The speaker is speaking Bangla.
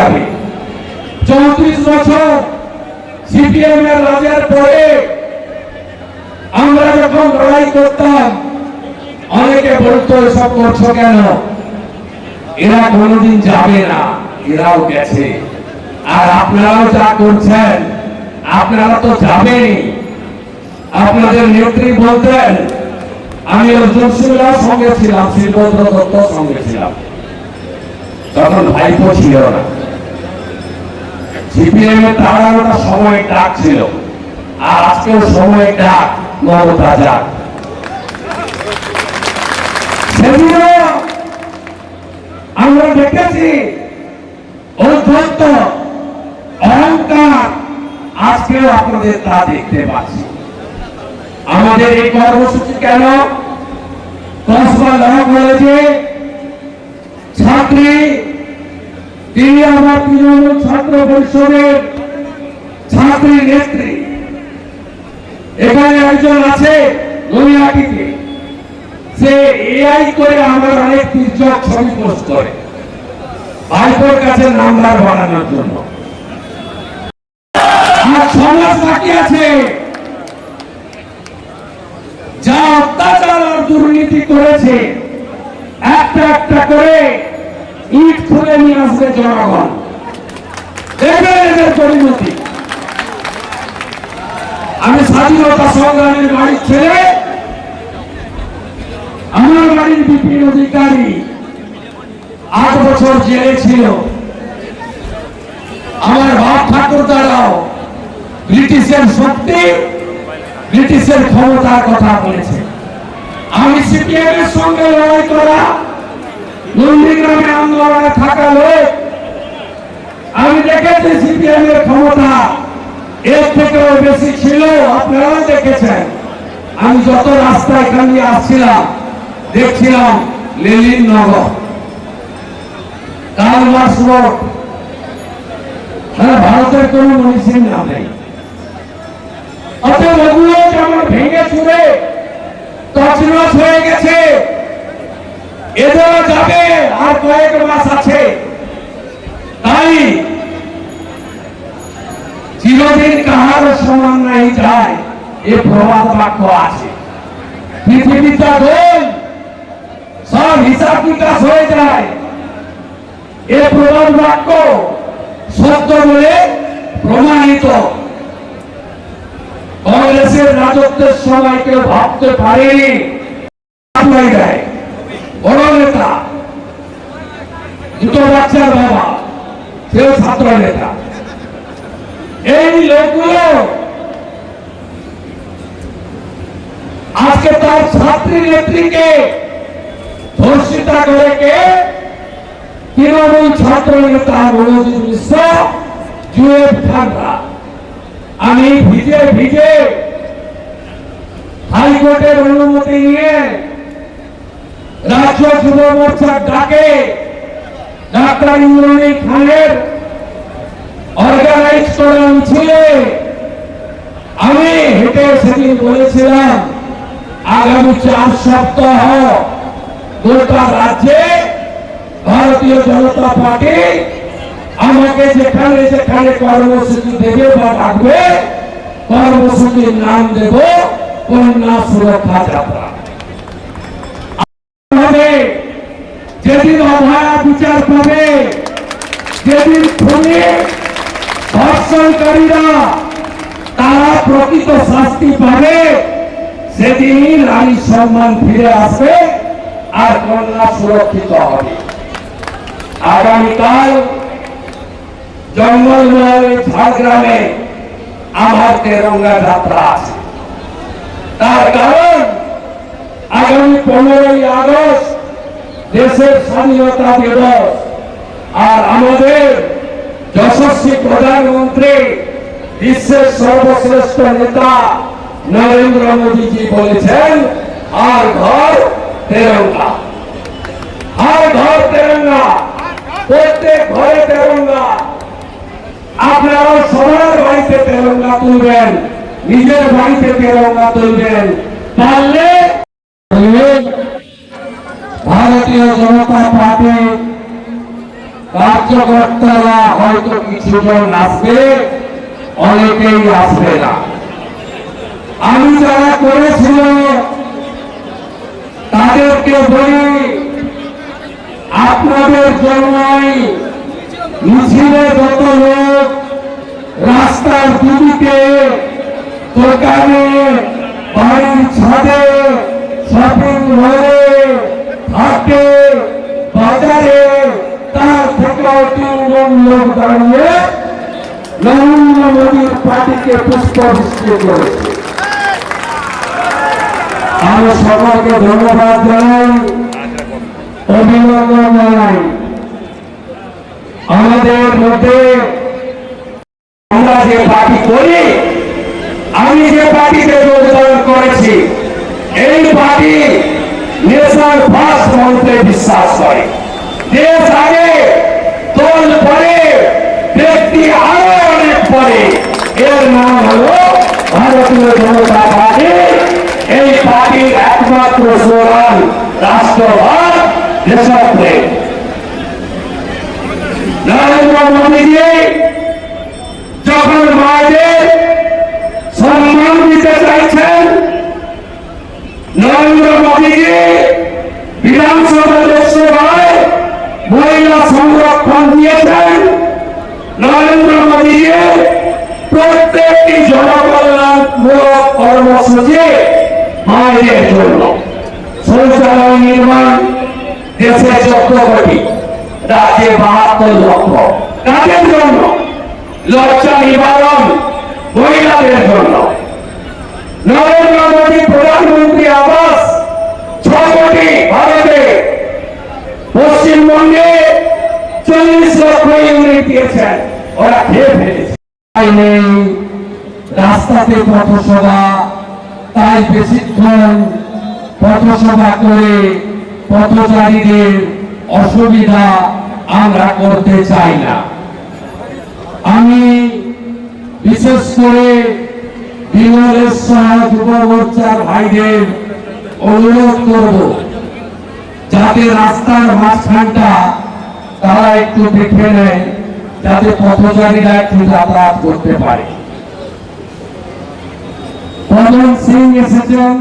যাবে চৌত্রিশ বছর সিপিএম এর রাজের পরে আমরা যখন লড়াই করতাম, অনেকে বলতো, এসব করছ কেন? এরা কোনোদিন যাবে না, এরাও গেছে। আর আপনারাও যা করছেন, আপনারা তো যাবেনই। আপনাদের নেত্রী বলতেন, আমি অর্জুন সিংহার সঙ্গে ছিলাম শিলভদ্র দত্ত সঙ্গে ছিলাম। তখন ভাইপো ছিল না। সিপিএম এর তাড়ানোটা সময় ডাক ছিল। আর আজকেও সময় ডাক, মমতা যাক। সেদিনও আমরা দেখেছি, অধ্যত্ত অহংকার আজকেও আপনাদের তা দেখতে পাচ্ছি। আমাদের এই কর্মসূচি কেন? কসবা ল কলেজে ছাত্রী তিনি আমার তৃণমূল ছাত্র পরিষদের ছাত্রী নেত্রী। এখানে একজন আছে নৈয়াটিতে সে এআই করে আমার অনেক তির্যক ছবি পোস্ট করে। ভাইপোর কাছে নাম্বার বাড়ানোর জন্য। সমাজ বাকি আছে। যা অত্যাচার আর দুর্নীতি করেছে, একটা একটা করে ইট খুলে নিয়ে আসবে জনগণ। আমি স্বাধীনতা সংগ্রামের বাড়ির ছেলে, আমার বাড়ির বিপিন অধিকারী আট বছর জেলে ছিল। আমার বাপ ঠাকুর দ্বারাও ব্রিটিশের শক্তি, ব্রিটিশের ক্ষমতার কথা বলেছে। আমি সিপিএম এর সঙ্গে লড়াই করা নন্দীগ্রামে আন্দোলনে থাকা লোক। আমি দেখেছি সিপিএম এর ক্ষমতা এর থেকেও বেশি ছিল, আপনারাও দেখেছেন। আমি যত রাস্তায় কানিয়ে আসছিলাম, দেখছিলাম লেলিন নগর। কালমার্স রোড হ্যাঁ ভারতের কোন মনীষীর নাম নেই অতএব ওগুলো যেমন ভেঙে চুরে তছনছ হয়ে গেছে এদেরও যাবে আর কয়েক মাস আছে। তাই চিরদিন কাহার সমান নাই যায়, এ প্রবাদ বাক্য আছে। পৃথিবীটা গোল, সব হিসাব বিকাশ হয়ে যায়। এ প্রবাদ বাক্য সত্য বলে প্রমাণিত। কংগ্রেসের রাজত্বের সময় ভাবতে পারেনি। দেয় বড় নেতা, দুটো বাচ্চার বাবা, সেও ছাত্র নেতা। এই লোকগুলো আজকে তার ছাত্রী নেত্রীকে ধর্ষিতা করে কে? তৃণমূল ছাত্র নেতা মনোজিৎ মিশ্র আমি ভিজে ভিজে হাইকোর্টের অনুমতি নিয়ে রাজ্য যুব মোর্চার ডাকে ডাক্তার ইমরানি খানের অর্গানাইজ করা মিছিলে আমি হেঁটে সেদিন বলেছিলাম, আগামী চার সপ্তাহ গোটা রাজ্যে ভারতীয় জনতা পার্টি আমাকে যেখানে যেখানে কর্মসূচি দেবে বা ডাকবে, কর্মসূচির নাম দেব কন্যা সুরক্ষা যাত্রা। হবে। যেদিন অভয়া বিচার পাবে, যেদিন খুনে, ধর্ষণকারীরা তারা প্রকৃত শাস্তি পাবে সেদিনই নারীর সম্মান ফিরে আসবে আর কন্যা সুরক্ষিত হবে। আগামীকাল জঙ্গলমহল ঝাড়গ্রামে আমার তেরঙ্গা যাত্রা আছে। তার কারণ আগামী পনেরোই আগস্ট দেশের স্বাধীনতা দিবস আর আমাদের যশস্বী প্রধানমন্ত্রী, বিশ্বের সর্বশ্রেষ্ঠ নেতা নরেন্দ্র মোদীজি বলেছেন আর ঘর তেরঙ্গা। আর ঘর তেরঙ্গা, প্রত্যেক ঘরে তেরঙ্গা। আপনারা সবার বাড়িতে তেরঙ্গা তুলবেন, নিজের বাড়িতে তেরঙ্গা তুলবেন। পারলে ভারতীয় জনতা পার্টি কার্যকর্তারা হয়তো কিছুজন আসবে, অনেকেই আসবে না। আমি যারা করেছিল তাদেরকে বলি, আপনাদের জন্যই মিছিলে যত লোক রাস্তার দুদিকে দোকানে বাড়ির ছাদে শপিং মলে বাজারে তার থেকেও তিনজন লোক দাঁড়িয়ে নরেন্দ্র মোদীর পার্টিকে পুষ্পবৃষ্টি করেছে। আমি সকলকে ধন্যবাদ জানাই, অভিনন্দন জানাই। আমাদের মধ্যে আমরা যে পার্টি করি, আমি যে পার্টিতে যোগদান করেছি, এই পার্টি নেশন ফার্স্ট মন্ত্রে বিশ্বাস করে। দেশ আগে, দল পরে, ব্যক্তি আরও অনেক পরে। এর নাম হলো ভারতীয় জনতা পার্টি। এই পার্টির একমাত্র স্লোগান রাষ্ট্রভাগ দেশপ্রেম। নরেন্দ্র মোদীজি, যখন মায়েদের সম্মান দিতে চাইছেন, নরেন্দ্র মোদীজি বিধানসভা দিয়েছেন নরেন্দ্র মোদীজি প্রত্যেকটি জনকল্যাণমূলক কর্মসূচি জন্য। শৌচালয় নির্মাণ দেশে রাজ্যে বাহাত্তর লক্ষ। কাদের জন্য? লজ্জা নিবারণ মহিলাদের জন্য। নরেন্দ্র মোদী প্রধানমন্ত্রী আবাস ছ কোটি ভারতে পশ্চিমবঙ্গে রাস্তাতে পথসভা, তাই বেশিক্ষণ পথসভা করে পথচারীদের অসুবিধা আমরা করতে চাই না। আমি বিশেষ করে বিমলের সহ যুব মোর্চার ভাইদের অনুরোধ করব, যাতে রাস্তার মাঝখানটা তারা একটু দেখে নেয় যাতে পথচারীরা একটু যাতায়াত করতে পারে। পবন সিং এসেছেন।